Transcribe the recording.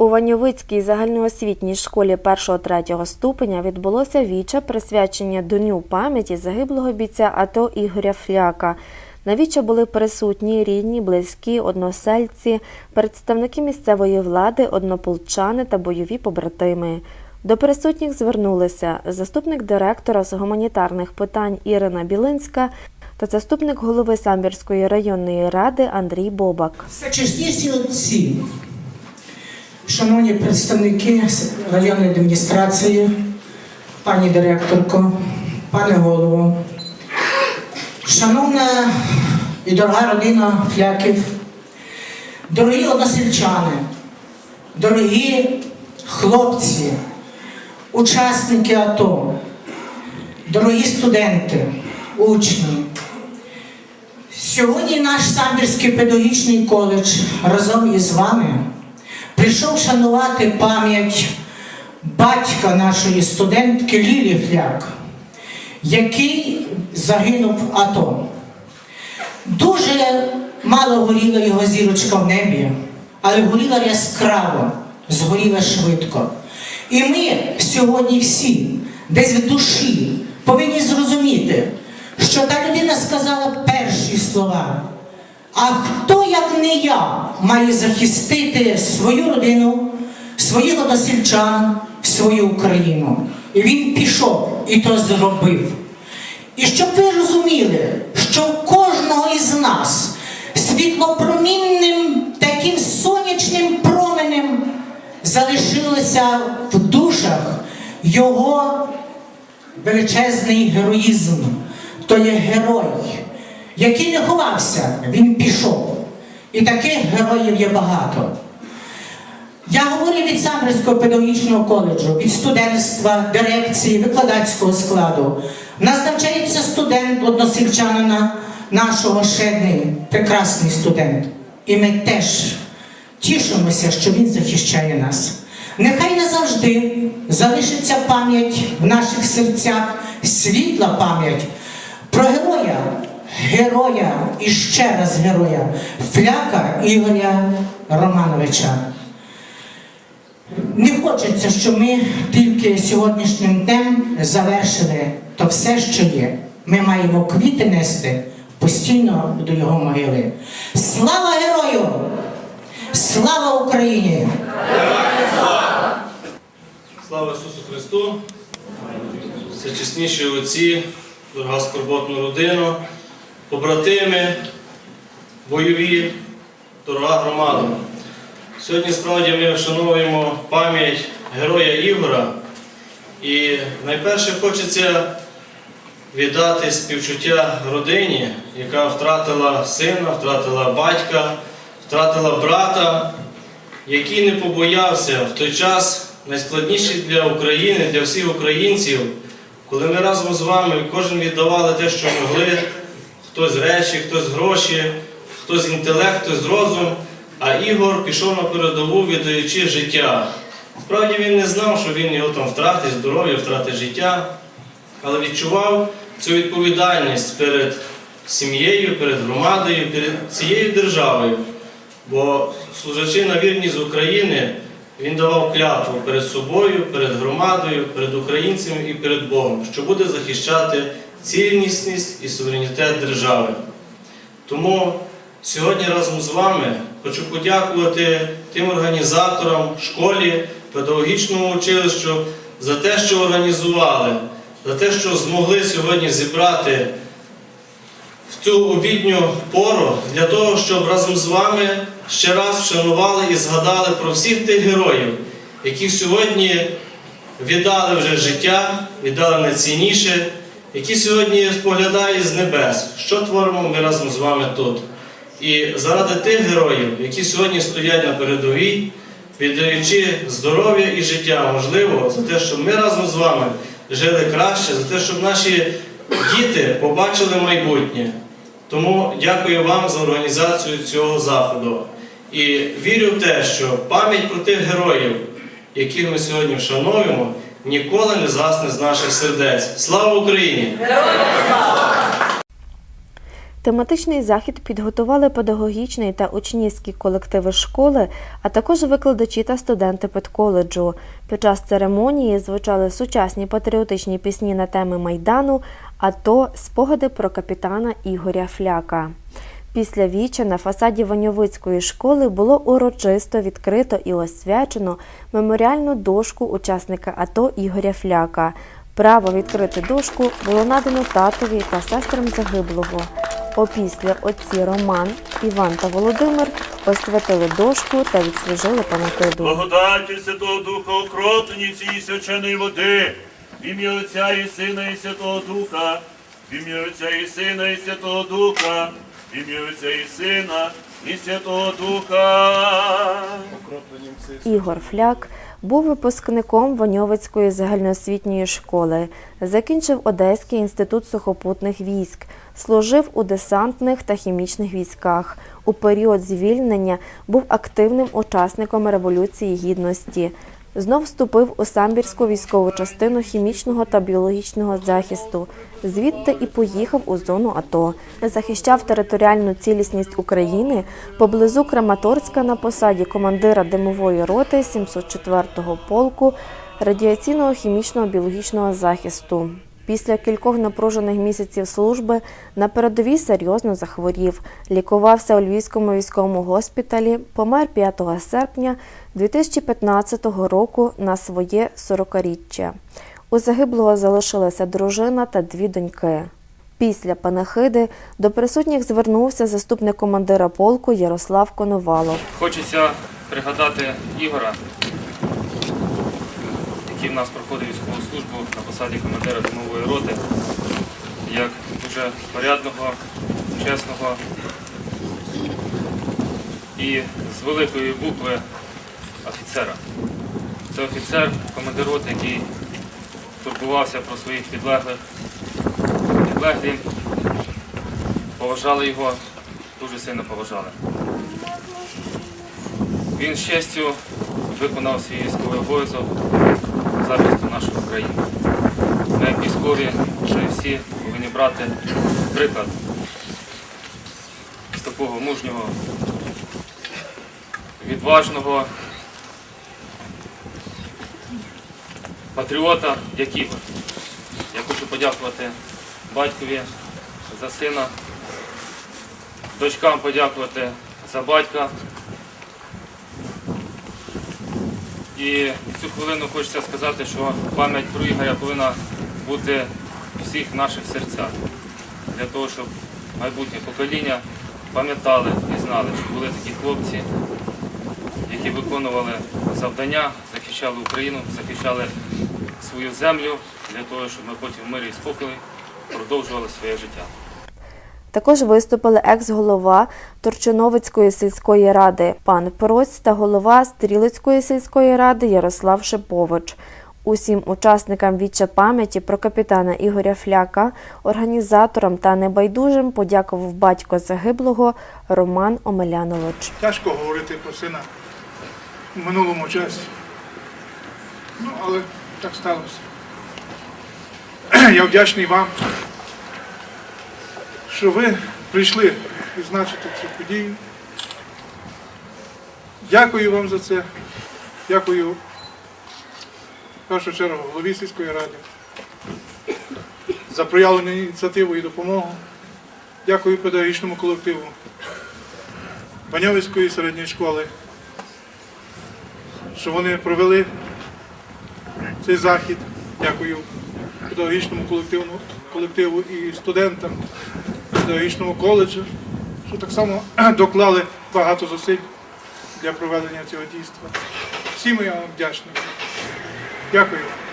У Ваньовицькій загальноосвітній школі 1-3 ступеня відбулося віче присвячення Дню пам'яті загиблого бійця АТО Ігоря Фляка. На віче були присутні рідні, близькі, односельці, представники місцевої влади, однополчани та бойові побратими. До присутніх звернулися заступник директора з гуманітарних питань Ірина Білинська та заступник голови Самбірської районної ради Андрій Бобак. Всечесніші отці, шановні представники районної адміністрації, пані директорко, пане голово, шановна і дорога родина фляків, дорогі односельчани, дорогі хлопці, учасники АТО, дорогі студенти, учні. Сьогодні наш Самбірський педагогічний коледж разом із вами прийшов шанувати пам'ять батька нашої студентки Лілі Фляк, який загинув в АТО. Дуже мало горіла його зірочка в небі, але горіла яскраво, згоріла швидко. І ми сьогодні всі, десь в душі, повинні зрозуміти, що та людина сказала перші слова. А хто, як не я, має захистити свою родину, своїх односельчан, свою Україну? І він пішов і то зробив. І щоб ви розуміли, що в кожного із нас світлопромінним таким сонячним променем залишилося в душах його величезний героїзм. То є герой, який не ховався, він пішов. І таких героїв є багато. Я говорю від Самбірського педагогічного коледжу, від студентства, дирекції, викладацького складу. Нас навчається студент односельчанина нашого Шедний, прекрасний студент. І ми теж тішимося, що він захищає нас. Нехай назавжди залишиться пам'ять в наших серцях, світла пам'ять про героя, героя і ще раз героя, фляка Ігоря Романовича. Не хочеться, щоб ми тільки сьогоднішнім днем завершили то все, що є. Ми маємо квіти нести постійно до його могили. Слава герою! Слава Україні! Слава Ісусу Христу! Всечесніші отці, дорога скорботну родину, побратими, бойові, дорога громада. Сьогодні справді ми вшановуємо пам'ять героя Ігора. І найперше хочеться віддати співчуття родині, яка втратила сина, втратила батька, втратила брата, який не побоявся в той час найскладніший для України, для всіх українців, коли ми разом з вами кожен віддавали те, що могли, хтось речі, хтось гроші, хтось інтелект, хтось розум. А Ігор пішов на передову, віддаючи життя. Справді він не знав, що він його там втратить, здоров'я, втратить життя, але відчував цю відповідальність перед сім'єю, перед громадою, перед цією державою. Бо служачи на вірність України, він давав клятву перед собою, перед громадою, перед українцями і перед Богом, що буде захищати цілісність і суверенітет держави. Тому сьогодні разом з вами хочу подякувати тим організаторам, школі, педагогічному училищу за те, що організували, за те, що змогли сьогодні зібрати цю обідню пору для того, щоб разом з вами ще раз вшанували і згадали про всіх тих героїв, які сьогодні віддали вже життя, віддали найцінніше, які сьогодні споглядають з небес, що творимо ми разом з вами тут. І заради тих героїв, які сьогодні стоять на передовій, віддаючи здоров'я і життя, можливо, за те, щоб ми разом з вами жили краще, за те, щоб наші діти побачили майбутнє. Тому дякую вам за організацію цього заходу. І вірю в те, що пам'ять про тих героїв, яких ми сьогодні вшановуємо, ніколи не згасне з наших сердець. Слава Україні! Тематичний захід підготували педагогічний та учнівські колективи школи, а також викладачі та студенти педколеджу. Під час церемонії звучали сучасні патріотичні пісні на теми Майдану, АТО, спогади про капітана Ігоря Фляка. Після віча на фасаді Ваньовицької школи було урочисто відкрито і освячено меморіальну дошку учасника АТО Ігоря Фляка. Право відкрити дошку було надано татові та сестрам загиблого. Опісля отці Роман, Іван та Володимир освятили дошку та відслужили панахиду. Благодаті Святого Духа окроплені цієї свяченої води, в ім'я Отця і Сина і Святого Духа, в ім'я Отця і Сина і Святого Духа, в ім'я Отця і Сина і Святого Духа. Ігор Фляк був випускником Воньовицької загальноосвітньої школи, закінчив Одеський інститут сухопутних військ, служив у десантних та хімічних військах. У період звільнення був активним учасником Революції Гідності. Знов вступив у самбірську військову частину хімічного та біологічного захисту. Звідти і поїхав у зону АТО. Захищав територіальну цілісність України поблизу Краматорська на посаді командира димової роти 704-го полку радіаційного хімічного біологічного захисту. Після кількох напружених місяців служби на передовій серйозно захворів. Лікувався у Львівському військовому госпіталі, помер 5 серпня 2015 року на своє 40-річчя. У загиблого залишилася дружина та дві доньки. Після панахиди до присутніх звернувся заступник командира полку Ярослав Коновалов. Хочеться пригадати Ігора, який в нас проходив військову службу на посаді командира димової роти, як дуже порядного, чесного і з великої букви офіцера. Це офіцер, командир роти, який турбувався про своїх підлеглих. Підлеглі поважали його, дуже сильно поважали. Він з честю виконав свій військовий обов'язок захисту нашої країни. Ми, як військові, вже всі повинні брати приклад з такого мужнього, відважного патріота, як Ігор. Я хочу подякувати батькові за сина, дочкам подякувати за батька. І в цю хвилину хочеться сказати, що пам'ять про Ігоря повинна бути в всіх наших серцях, для того, щоб майбутнє покоління пам'ятали і знали, що були такі хлопці, які виконували завдання, захищали Україну, захищали свою землю для того, щоб ми потім в мирі і спокої продовжували своє життя. Також виступили екс-голова Торчиновицької сільської ради пан Проць та голова Стрілецької сільської ради Ярослав Шипович. Усім учасникам віча пам'яті про капітана Ігоря Фляка, організаторам та небайдужим подякував батько загиблого Роман Омелянович. Тяжко говорити про сина в минулому часі. Ну, але так сталося. Я вдячний вам, що ви прийшли відзначити цю подію. Дякую вам за це. Дякую в першу чергу голові сільської ради за проявлену ініціативу і допомогу. Дякую педагогічному колективу Баньовицької середньої школи, що вони провели цей захід. Дякую педагогічному колективу, колективу і студентам педагогічного коледжу, що так само доклали багато зусиль для проведення цього дійства. Всім я вам вдячний. Дякую. вам.